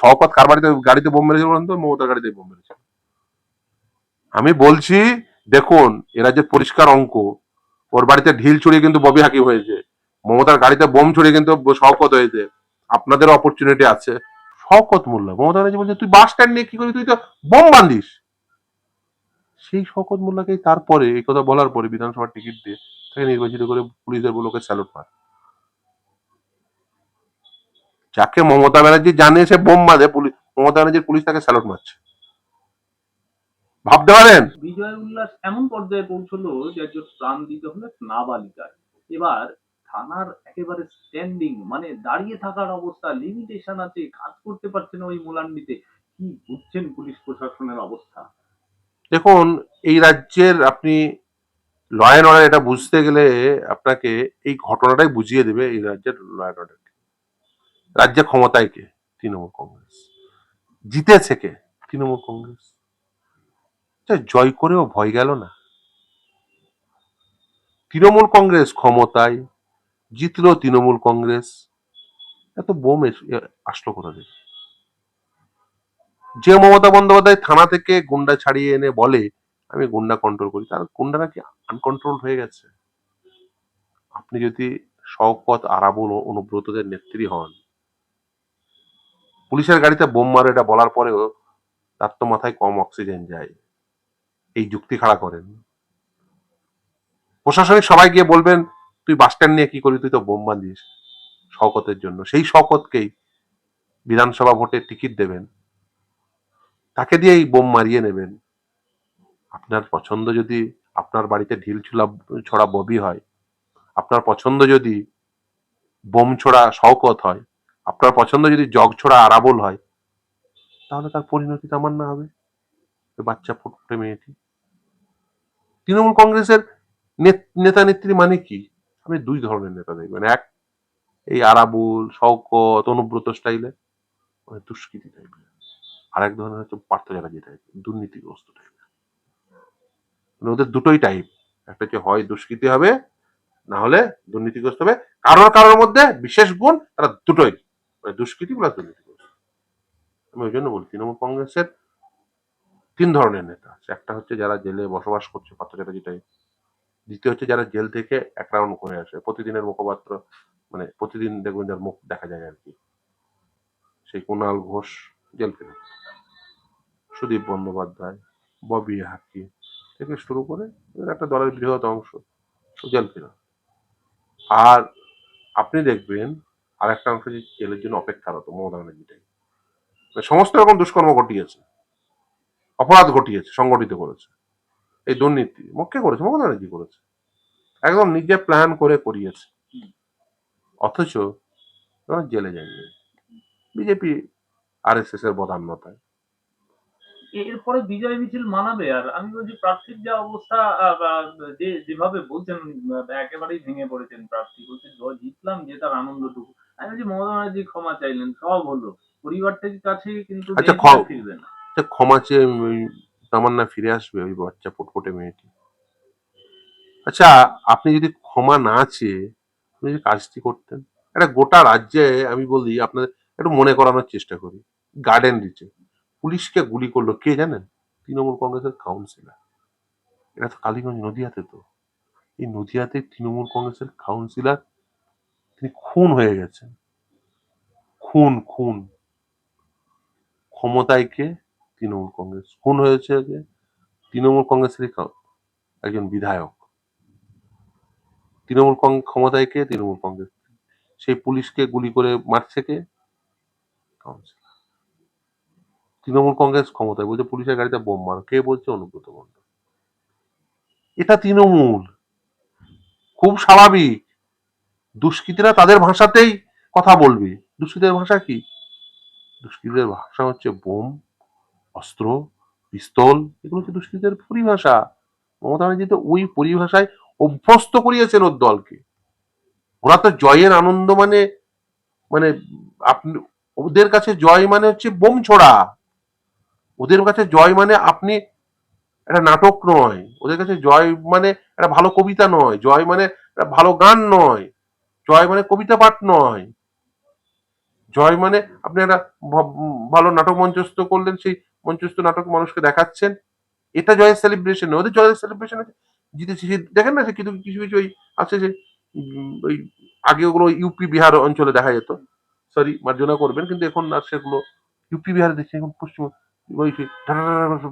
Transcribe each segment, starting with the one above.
শওকত কার বাড়িতে, গাড়িতে বোম মেরেছিল বলেন তো? মমতার গাড়িতে বোম মেরেছিল। আমি বলছি, দেখুন, এরা যে পরিষ্কার অঙ্ক, ওর বাড়িতে ঢিল ছুড়িয়ে কিন্তু ববি হাকিম হয়েছে। মমতার গাড়িতে বোম ছুড়িয়ে কিন্তু শওকত হয়েছে। আপনাদের অপরচুনিটি আছে। শওকত মোল্লা, মমতা ব্যানার্জি বলছে, তুই বাস স্ট্যান্ড নিয়ে কি করি তুই তো বোম বান্ধিস সেই শওকত মোল্লাকে তারপরে, এই কথা বলার পরে বিধানসভার টিকিট দিয়ে তাকে নির্বাচিত করে পুলিশের বলোকে স্যালুট মার। যাকে মমতা ব্যানার্জি জানে সে বোম বাঁধে পুলিশ মমতা ব্যানার্জির পুলিশ তাকে স্যালুট মারছে। ভাবতে পারেন? বিজয় উল্লাস এমন পর্যায়ে পৌঁছলো যে একজন প্রাণ দিতে হলে নাবালিকার। এবার থানার একেবারে স্ট্যান্ডিং মানে দাঁড়িয়ে থাকার অবস্থা লিমিটেশন আছে কাজ করতে পারছে না ওই মোলান্ডিতে। কি বুঝছেন পুলিশ প্রশাসনের অবস্থা? দেখুন এই রাজ্যের আপনি ল অ্যান্ড অর্ডার এটা বুঝতে গেলে আপনাকে এই ঘটনাটাই বুঝিয়ে দেবে এই রাজ্যের ল অ্যান্ড অর্ডার রাজ্যে ক্ষমতায় কে? তৃণমূল কংগ্রেস। জিতেছে কে? তৃণমূল কংগ্রেস। জয় করেও ভয় গেল না। তৃণমূল কংগ্রেস ক্ষমতায়, জিতল তৃণমূল কংগ্রেস। এত বোম আসলো কোথা থেকে? যে মমতা বন্দ্যোপাধ্যায় থানা থেকে গুন্ডা ছাড়িয়ে এনে বলে, আমি গুন্ডা কন্ট্রোল করি। তার গুন্ডা নাকি আনকন্ট্রোল হয়ে গেছে। আপনি যদি শওকত আরাবুল অনুব্রতদের নেত্রী হন পুলিশের গাড়িতে বোম মারে, এটা বলার পরেও তার তো মাথায় কম অক্সিজেন যায়। এই যুক্তি খাড়া করেন। প্রশাসনিক সবাই গিয়ে বলবেন, তুই বাস স্ট্যান্ড নিয়ে কি করি তুই তো বোম বাঁধিস শওকতের জন্য। সেই শওকতকেই বিধানসভা ভোটে টিকিট দেবেন। তাকে দিয়েই বোম মারিয়ে নেবেন। আপনার পছন্দ যদি আপনার বাড়িতে ঢিল ছুলা, ছড়া ববি হয়, আপনার পছন্দ যদি বোম ছোড়া শওকত হয় আপনার পছন্দ যদি জগ ছোড়া আরাবল হয়, তাহলে তার পরিণতি তামান্না হবে। ওই বাচ্চা ফুটফুটে মেয়েটি। তৃণমূল কংগ্রেসের নেত- নেতা নেত্রী মানে কি? আপনি দুই ধরনের নেতা দেখবেন। এক, এই আরাবুল, শওকত, অনুব্রত স্টাইলে মানে দুষ্কৃতি টাইপের আর এক ধরনের হচ্ছে পার্থ চ্যাটার্জি টাইপের দুর্নীতিগ্রস্ত টাইপের মানে ওদের দুটোই টাইপ একটা হচ্ছে হয় দুষ্কৃতি হবে, না হলে দুর্নীতিগ্রস্ত হবে। কারোর কারোর মধ্যে বিশেষ গুণ, তারা দুটোই। মানে দুষ্কৃতি প্লাস দুর্নীতিগ্রস্ত আমি ওই জন্য বলি, তৃণমূল কংগ্রেসের তিন ধরনের নেতা আছে। একটা হচ্ছে যারা জেলে বসবাস করছে পার্থ চ্যাটার্জি দ্বিতীয় হচ্ছে যারা জেল থেকে এক রাউন্ড করে আসে। প্রতিদিনের মুখপাত্র মানে প্রতিদিন দেখবেন যার মুখ দেখা যায় আর কি। সেই কুণাল ঘোষ জেল ফেরত সুদীপ বন্দ্যোপাধ্যায়, ববি হাকি থেকে শুরু করে একটা দলের বৃহৎ অংশ জেল ফেরত আর আপনি দেখবেন আর একটা অংশ জেলের জন্য অপেক্ষারত মমতা ব্যানার্জিটাই। মানে সমস্ত রকম দুষ্কর্ম ঘটিয়েছে, অপরাধ ঘটিয়েছে, সংগঠিত করেছে। এই দুর্নীতি, মুখে করেছে, মমতা ব্যানার্জি করেছে। একদম নিজে প্ল্যান করে করিয়েছে। অথচ জেলে যায়নি। বিজেপি আর এস এস এর বদান্যতায়। এরপরে বিজয় মিছিল মানাবে, আর আমি বলছি প্রার্থীর যা অবস্থা যে, যেভাবে বলছেন একেবারেই ভেঙে পড়েছেন প্রার্থী। বলছেন "জ- জিতলাম যে তার আনন্দটুকু। আমি বলছি মমতা ব্যানার্জি ক্ষমা চাইলেন সব হলো। পরিবার থেকে কাছে কিন্তু আচ্ছা, মেয়েটিও ফিরবে না। আচ্ছা, ক্ষমা চেয়ে ওই তামান্না ফিরে আসবে ওই বাচ্চা ফুটফুটে মেয়েটি। আচ্ছা আপনি যদি ক্ষমা না চেয়ে আপনি যদি কাজটি করতেন একটা গোটা রাজ্যে আমি বলি আপনাদের একটু মনে করানোর চেষ্টা করি। গার্ডেন রিচে। পুলিশকে গুলি করল কে জানেন? তৃণমূল কংগ্রেসের কাউন্সিলর এটা তো কালীগঞ্জ নদিয়াতে তো। এই নদিয়াতে তৃণমূল কংগ্রেসের কাউন্সিলর তিনি খুন হয়ে গেছেন। খুন খুন। ক্ষমতায় কে? তৃণমূল কংগ্রেস। খুন হয়েছে যে তৃণমূল কংগ্রেসের একজন বিধায়ক। তৃণমূল কং- ক্ষমতায় কে? তৃণমূল কংগ্রেস। সেই পুলিশকে গুলি করে মারছে কে? তৃণমূল কংগ্রেস ক্ষমতায়, বলছে পুলিশের গাড়িতে বোম মারো। কে বলছে? অনুব্রত মন্ডল এটা তৃণমূল। খুব স্বাভাবিক। দুষ্কৃতীরা তাদের ভাষাতেই কথা বলবে। দুষ্কৃতের ভাষা কি? দুষ্কৃতের ভাষা হচ্ছে বোম, অস্ত্র, পিস্তল, এগুলো হচ্ছে দুষ্কৃতের পরিভাষা। মমতা ব্যানার্জি তো ওই পরিভাষায় অভ্যস্ত করিয়েছেন ওর দলকে। ওরা তো জয়ের আনন্দ মানে মানে আপনি, ওদের কাছে জয় মানে হচ্ছে বোম ছোড়া। ওদের কাছে জয় মানে আপনি একটা নাটক নয়। ওদের কাছে জয় মানে একটা ভালো কবিতা নয়। জয় মানে একটা ভালো গান নয়। জয় মানে কবিতা পাঠ নয়। জয় মানে আপনি একটা ভালো নাটক মঞ্চস্থ করলেন, সেই মঞ্চস্থ নাটক মানুষকে দেখাচ্ছেন। এটা জয়ের সেলিব্রেশন ওদের জয়ের সেলিব্রেশন জিতেছি সে- দেখেন না, সে কিছু কিছু কিছু ওই আছে যে ওই আগে ওগুলো ইউপি বিহার অঞ্চলে দেখা যেত। সরি মার্জনা করবেন, কিন্তু এখন আর সেগুলো ইউপি বিহারে দেখছি, এখন পশ্চিম ওই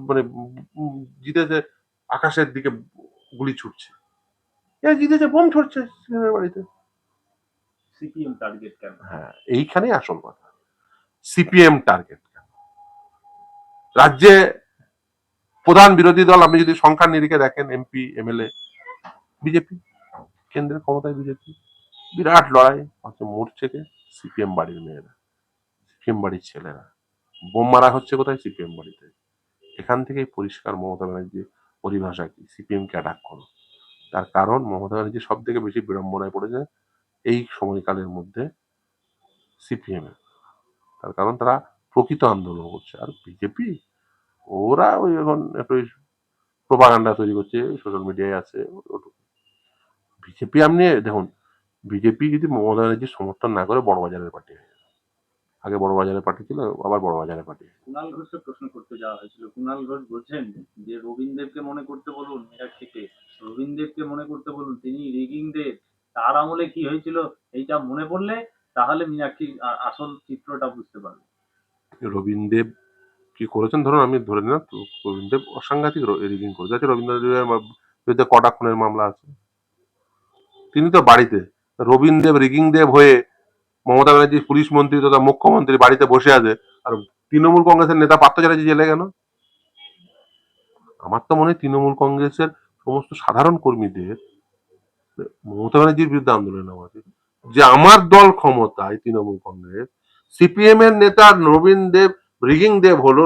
মানে জিতেছে আকাশের দিকে গুলি ছুটছে জিতেছে বোম ছুটছে বাড়িতে সিপিএম টার্গেট কেন? হ্যাঁ এইখানেই আসল কথা। সিপিএম টার্গেট রাজ্যে প্রধান বিরোধী দল, আপনি যদি সংখ্যার নিরিখে দেখেন এমপি এমএলএ বিজেপি কেন্দ্রের ক্ষমতায় বিজেপি বিরাট লড়াই হচ্ছে মরছে কে সিপিএম বাড়ির মেয়েরা, সিপিএম বাড়ির ছেলেরা। বোম মারা হচ্ছে কোথায়? সিপিএম বাড়িতে। এখান থেকেই পরিষ্কার মমতা ব্যানার্জির পরিভাষা কি? সিপিএম কে অ্যাটাক করো। তার কারণ মমতা ব্যানার্জি সব থেকে বেশি বিড়ম্বনায় পড়েছে এই সময়কালের মধ্যে সিপিএম তার কারণ তারা প্রকৃত আন্দোলন করছে। আর বিজেপি ওরা ওই এখন একটু প্রোপাগান্ডা তৈরি করছে সোশ্যাল মিডিয়ায় আছে বিজেপি আপনি দেখুন বিজেপি যদি মমতা ব্যানার্জির সমর্থন না করে বড়বাজারের পার্টি হয়ে আগে বড়বাজারের পার্টি ছিল, আবার বড়বাজারের পার্টি কুণাল ঘোষকে প্রশ্ন করতে যাওয়া হয়েছিল। কুণাল ঘোষ বলছেন যে রবীন্দ্রকে মনে করতে বলুন মীনাক্ষীকে রবীন্দ্রকে মনে করতে বলুন, তিনি রিগিং দেব তার আমলে কি হয়েছিল এইটা মনে পড়লে তাহলে মীনাক্ষী আসল চিত্রটা বুঝতে পারবে। রবীন্দ্রদেব কি করেছেন? ধরুন আমি ধরে নিলাম রবীন্দ্রদেব অসাংঘাতিক রিগিং করেছে। যাতে রবীন্দ্রদেবের বিরুদ্ধে কটা খুনের মামলা আছে? তিনি তো বাড়িতে। রবীন্দ্রদেব রিগিং দেব হয়ে মমতা ব্যানার্জি, পুলিশ মন্ত্রী তথা মুখ্যমন্ত্রী বাড়িতে বসে আছে। আর তৃণমূল কংগ্রেসের নেতা পার্থ চ্যাটার্জি জেলে কেন? আমার তো মনে হয় তৃণমূল কংগ্রেসের সমস্ত সাধারণ কর্মীদের মমতা ব্যানার্জির বিরুদ্ধে আন্দোলন নেওয়া যে আমার দল ক্ষমতায় তৃণমূল কংগ্রেস, সিপিএম এর নেতা নবীন দেব রিগিং দেব হলো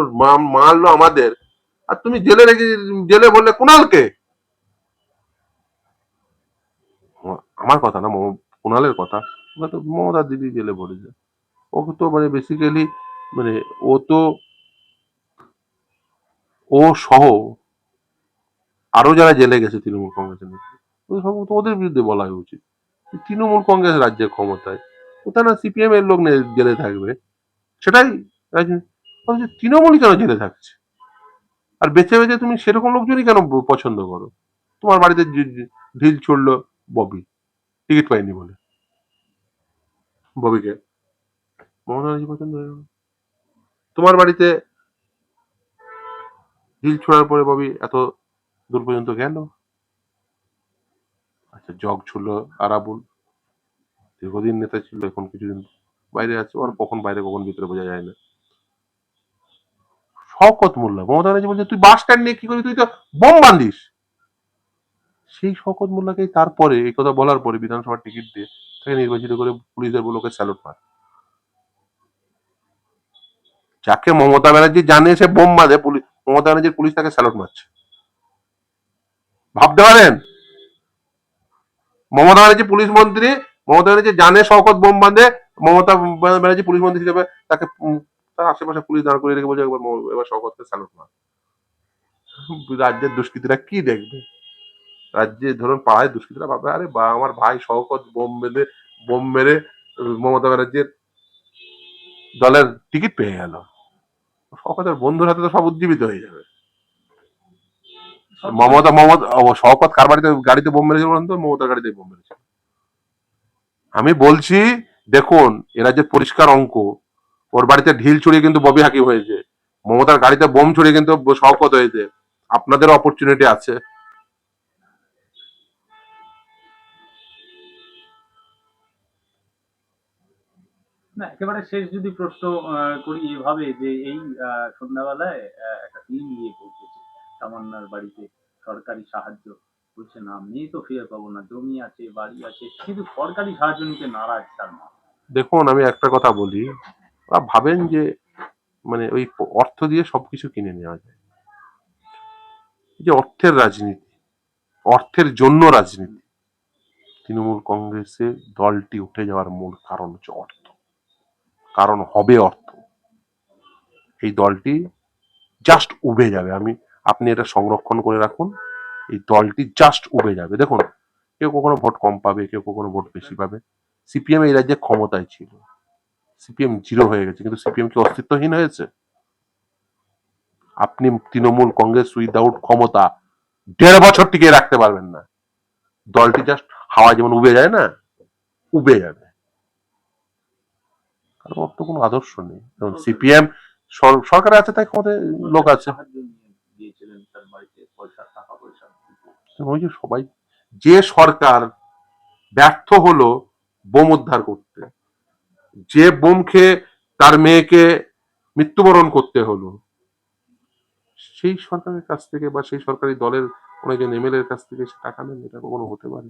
মারলো আমাদের। আর তুমি জেলে রেখে, জেলে বললে কুণালকে? আমার কথা না কুণালের কথা। ওকে তো মমতা দিদি জেলে ভরেছে ওকে তো মানে বেসিক্যালি মানে ও তো, ও সহ আরও যারা জেলে গেছে তৃণমূল কংগ্রেসের নেতা ওদের সব তো ওদের বিরুদ্ধে বলা উচিত। তৃণমূল কংগ্রেস রাজ্যের ক্ষমতায় কোথায় না সিপিএম এর লোক জেলে থাকবে। সেটাই রাজনীতি। তৃণমূলই কেন জেলে থাকছে? আর বেছে বেছে তুমি সেরকম লোকজনই কেন পছন্দ করো? তোমার বাড়িতে ঢিল ছুড়লো ববি। টিকিট পাইনি বলে। ববিকে। মমতা ব্যানার্জি পছন্দ হয়ে তোমার বাড়িতে ঢিল ছোড়ার পরে ববি এত দূর পর্যন্ত গেল? আচ্ছা জগ ছিল, আরাবুল। দীর্ঘদিন নেতা ছিল, এখন কিছুদিন বাইরে আছে আর কখন বাইরে, কখন ভিতরে বোঝা যায় না। শওকত মোল্লা, মমতা ব্যানার্জি বলছে, তুই বাস স্ট্যান্ড নিয়ে কি করবি? তুই তো বোম বান্ধিস। সেই শওকত মোল্লাকে তারপরে, এই কথা বলার পরে বিধানসভার টিকিট দিয়ে তাকে নির্বাচিত করে পুলিশদের বলে ওকে স্যালুট মার। যাকে মমতা ব্যানার্জি জানে, সে বোম বাঁধে পুলিশ মমতা ব্যানার্জির পুলিশ তাকে স্যালুট মারছে। ভাবতে পারেন? মমতা ব্যানার্জি পুলিশ মন্ত্রী, মমতা ব্যানার্জি জানে শওকত বোম বাঁধে, মমতা ব্যানার্জি পুলিশ মন্ত্রী হিসেবে তাকে তার আশেপাশে পুলিশ দাঁড় করিয়ে রেখে বলছে, একবার এবার শওকতকে স্যালুট মার। রাজ্যের দুষ্কৃতীরা কি দেখবে? রাজ্যে ধরুন পাড়ায় দুষ্কৃতীরা ভাবে, আরে বা, আমার ভাই শওকত বোম বেঁধে, বোম মেরে মমতা ব্যানার্জির দলের টিকিট পেয়ে গেল। শওকতের বন্ধুর হাতে তো সব উজ্জীবিত হয়ে যাবে। মমতা মমতা, ও, শওকত কার বাড়িতে, গাড়িতে বোম মেরেছিল বলুন তো? মমতার গাড়িতে বোম মেরেছিল। আমি বলছি, দেখুন, এরা যে পরিষ্কার অঙ্ক, ওর বাড়িতে ঢিল ছুড়িয়ে কিন্তু ববি হাকিম হয়েছে। মমতার গাড়িতে বোম ছুড়িয়ে কিন্তু শওকত হয়েছে। আপনাদের অপরচুনিটি আছে। না, একেবারে শেষ যদি প্রশ্ন করি এভাবে যে এই সন্ধ্যাবেলায় একটা টিম গিয়ে পৌঁছেছে তামান্নার বাড়িতে সরকারি সাহায্য। বলছে, না মেয়ে তো ফিরে পাবো না। জমি আছে, বাড়ি আছে, কিন্তু সরকারি সাহায্য নিতে নারাজ তার মা। দেখুন, আমি একটা কথা বলি। ভাবেন যে মানে ওই অর্থ দিয়ে সবকিছু কিনে নেওয়া যায়। যে অর্থের রাজনীতি, অর্থের জন্য রাজনীতি, তৃণমূল কংগ্রেসের দলটি উঠে যাওয়ার মূল কারণ হচ্ছে অর্থ। কারণ হবে অর্থ। এই দলটি জাস্ট উবে যাবে। আমি আপনি এটা সংরক্ষণ করে রাখুন। এই দলটি জাস্ট উবে যাবে। দেখুন, কেউ কখনো ভোট কম পাবে, কেউ কখনো ভোট বেশি পাবে। সিপিএম এই রাজ্যে ক্ষমতায় ছিল। সিপিএম জিরো হয়ে গেছে, কিন্তু সিপিএম কি অস্তিত্বহীন হয়েছে? আপনি তৃণমূল, কংগ্রেস উইদাউট ক্ষমতা, দেড় বছর টিকে রাখতে পারবেন না। দলটি জাস্ট হাওয়া যেমন উবে যায় না, উবে যাবে। কারণ ওর তো কোনো আদর্শ নেই। সিপিএম সরকারে আছে, তাই ক্ষমতায় লোক আছে সাহায্য নিয়ে গিয়েছিলেন তার বাড়িতে পয়সা টাকা পয়সা। যে সবাই যে সরকার ব্যর্থ হলো বোম উদ্ধার করতে। যে বোম খেয়ে তার মেয়েকে মৃত্যুবরণ করতে হলো সেই সরকারের কাছ থেকে বা সেই সরকারি দলের কোন একজন এমএলএ এর কাছ থেকে সে টাকা নেন এটা কখনো হতে পারে?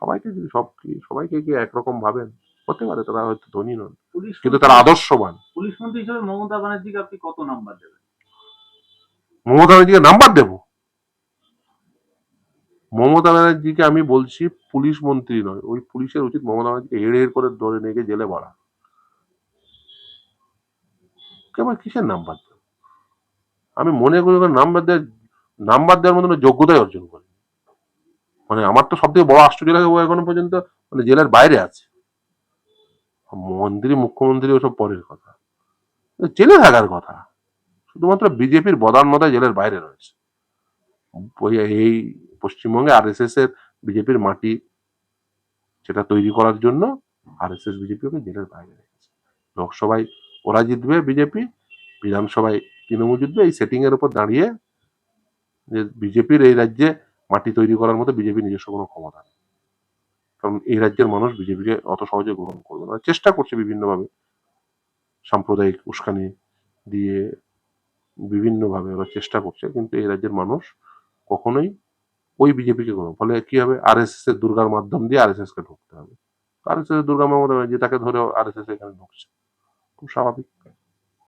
সবাইকে যদি সব সবাইকে কি একরকম ভাবেন? হতে পারে তারা হয়তো ধনী নন কিন্তু তারা আদর্শবান। পুলিশ মন্ত্রী হিসেবে মমতা ব্যানার্জিকে আপনি কত নাম্বার দেবেন? মমতা ব্যানার্জিকে নাম্বার দেব? মমতা ব্যানার্জিকে আমি বলছি পুলিশ মন্ত্রী নয়, ওই পুলিশের উচিত মমতা ব্যানার্জিকে হেড় হেড় করে ধরে নিয়ে গিয়ে জেলে বাড়া কেবল কিসের নাম্বার আমি মনে করি নাম্বার দেওয়ার নাম্বার দেওয়ার মতন যোগ্যতাই অর্জন করে মানে আমার তো সব থেকে বড় আশ্চর্য লাগে ও এখনও পর্যন্ত মানে জেলার বাইরে আছে। মন্ত্রী, মুখ্যমন্ত্রী ওসব পরের কথা। জেলে থাকার কথা। শুধুমাত্র বিজেপির বদান্যতায় জেলের বাইরে রয়েছে। এই পশ্চিমবঙ্গে আর এস এর বিজেপির মাটি সেটা তৈরি করার জন্য আর এস এস বিজেপি ওকে জেলের বাইরে রেখেছে। লোকসভায় ওরা জিতবে বিজেপি, বিধানসভায় তৃণমূল জিতবে। এই সেটিং এর উপর দাঁড়িয়ে যে বিজেপির এই রাজ্যে মাটি তৈরি করার মতো বিজেপি নিজস্ব কোনো ক্ষমতা নেই। কারণ এই রাজ্যের মানুষ বিজেপিকে অত সহজে গ্রহণ করবে না। চেষ্টা করছে বিভিন্নভাবে সাম্প্রদায়িক উস্কানি দিয়ে বিভিন্নভাবে ওরা চেষ্টা করছে, কিন্তু এই রাজ্যের মানুষ কখনোই ওই বিজেপিকে কোনো ফলে কি হবে? আর এস এস এর দুর্গার মাধ্যম দিয়ে আর এস এস কে ঢুকতে হবে। R S S Durga Mamata Banerjee তাকে ধরে আর এস এস এখানে ঢুকছে। খুব স্বাভাবিক।